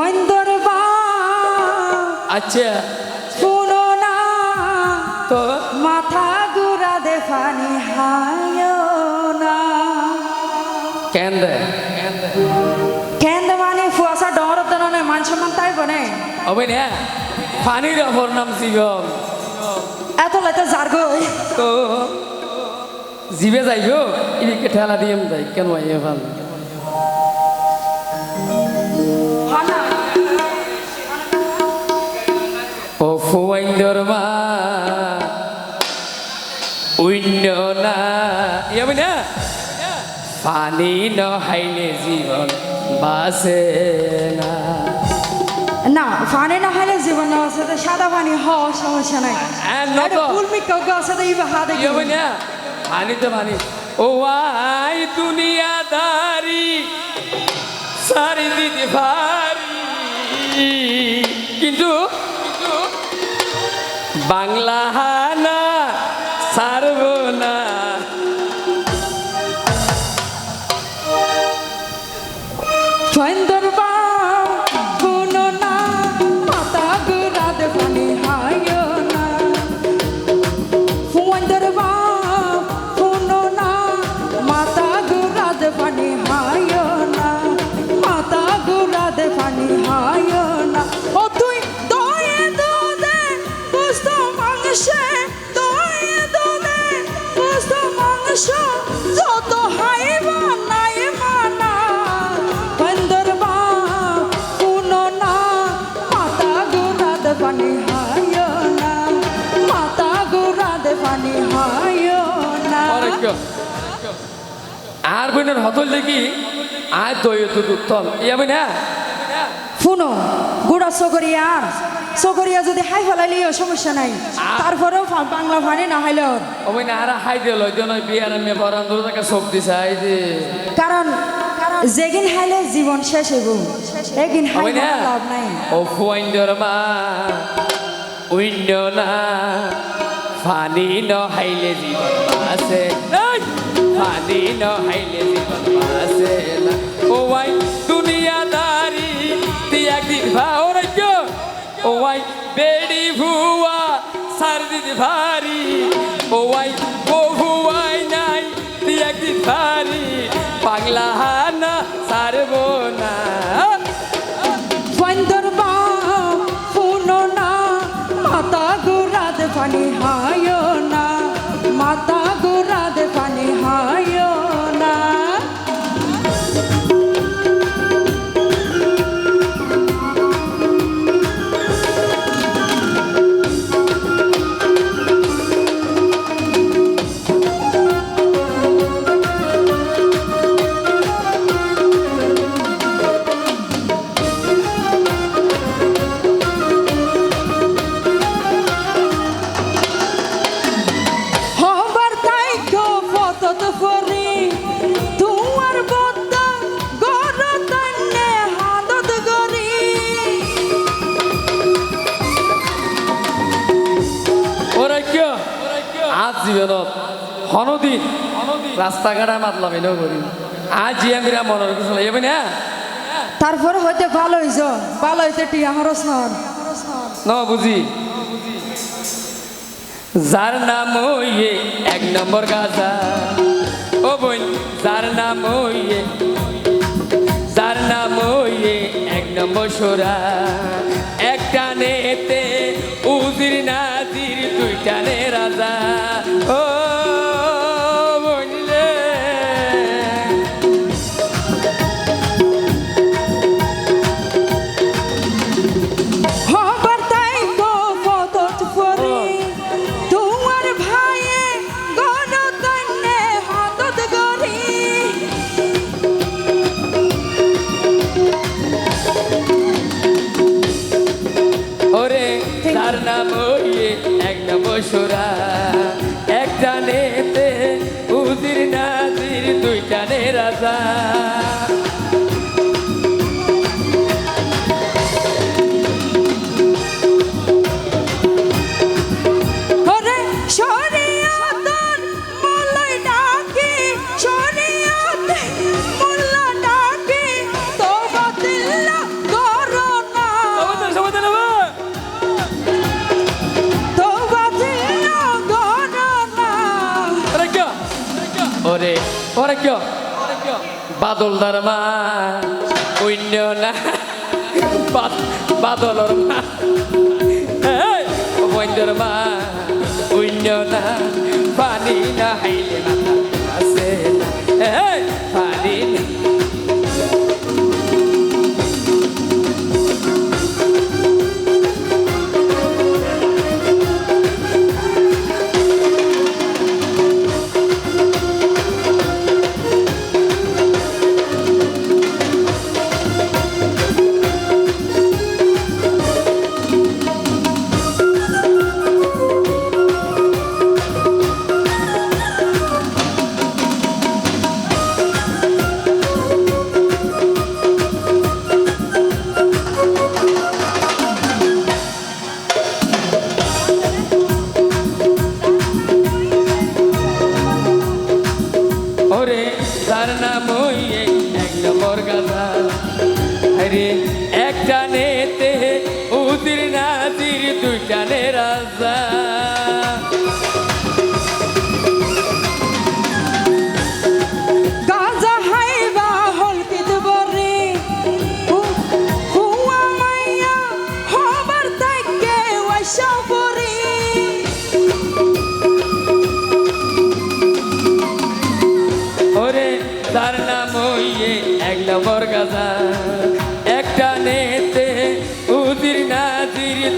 ফন্দর বা আচ্ছা। শুনো না তো? মাথা গুড়া দে ফানি হায় না। কেন দে? কেন মানে ফুয়াশা ডরত ননে মান সম্মান তাই বনে? হবে না পানির অপর নাম শিবম এত লাইতে যার গই তো? জিবে যাইব ইদিকে ঠেলা দিয়ে যাই কেন আইয়ে ভালো? ফুয়াইন্দর মা উইন্য না। ইয়াবি না পানি নহাইলে জীবন বাসে না। না ফানে না হলে জীবন আছে তো সাদা পানি হওয়া সমস্যা নাই। আর না তো। ফুল মিকা আছে তো ইবা হাতে ইয়াবি না পানি তো পানি ও আই দুনিয়াদারি সারি দিতে পারি। কিন্তু কিন্তু বাংলা হানা গোরা দে না। আর বইনের হতল দেখি? আর দই তো উত্তম ইয়াবি না? শুনো গুড়া সকরিয়ার সকরিয়া যদি হাই ফেলাইলেও সমস্যা নাই। তারপরেও বাংলা ফানি না হাইলেও ওই না আর হাই দিল ওই জন্য বিয়ার আমি বরান ধরে তাকে সব দিছে এই যে। কারণ যেগিন হাইলে জীবন শেষ হইব। এগিন হাই লাভ নাই। ও ফুয়াইন্দর মা উইন্য না। ফানি ন হাইলে জীবন বাসে! ফানি ন হাইলে জীবন বাসে ও ওয়াই দুনিয়াদারি তুই একদিন ভাও রাজ্য ও ওয়াই বেড়ি ভুয়া সার দিদি আজ জীবনত হনদিন রাস্তাঘাটে মাতলাম এনেও করি। আজ জিয়া মিরা মনের কিছু লাগবে না? তারপরে হইতে ভালো হইছ ভালো হইতে টিয়া হরস নর ন বুঝি যার নাম এক নম্বর গাজা। ও বোন যার নাম ওইয়ে যার নাম এক নম্বর সোরা এক টানেতে উজির নাজির দুই টানে রাজা নাম ওইয়ে এক নম্বর একটা এক টানেতে উজির নাজির দুইটা নে রাজা ওরা কিয়? বাদল মা না। বাদলর মা। Karnamo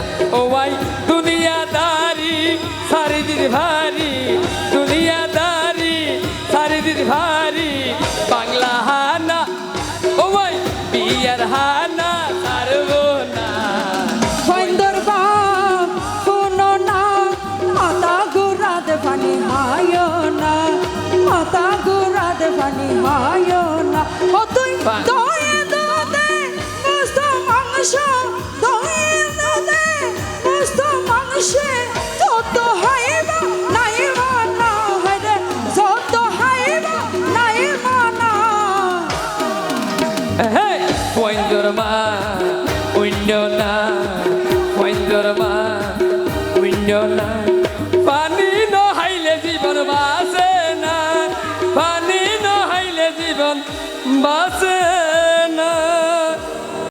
না। ও ভাই, দুনিয়াদারি সারিদির ভারী। দুনিয়াদারি দিদি ভারি। বাংলা হানা, ও ভাই, বিয়ার হানা। পয়েন্টর মা উইন্ডো না পয়েন্টর মা উইন্ডো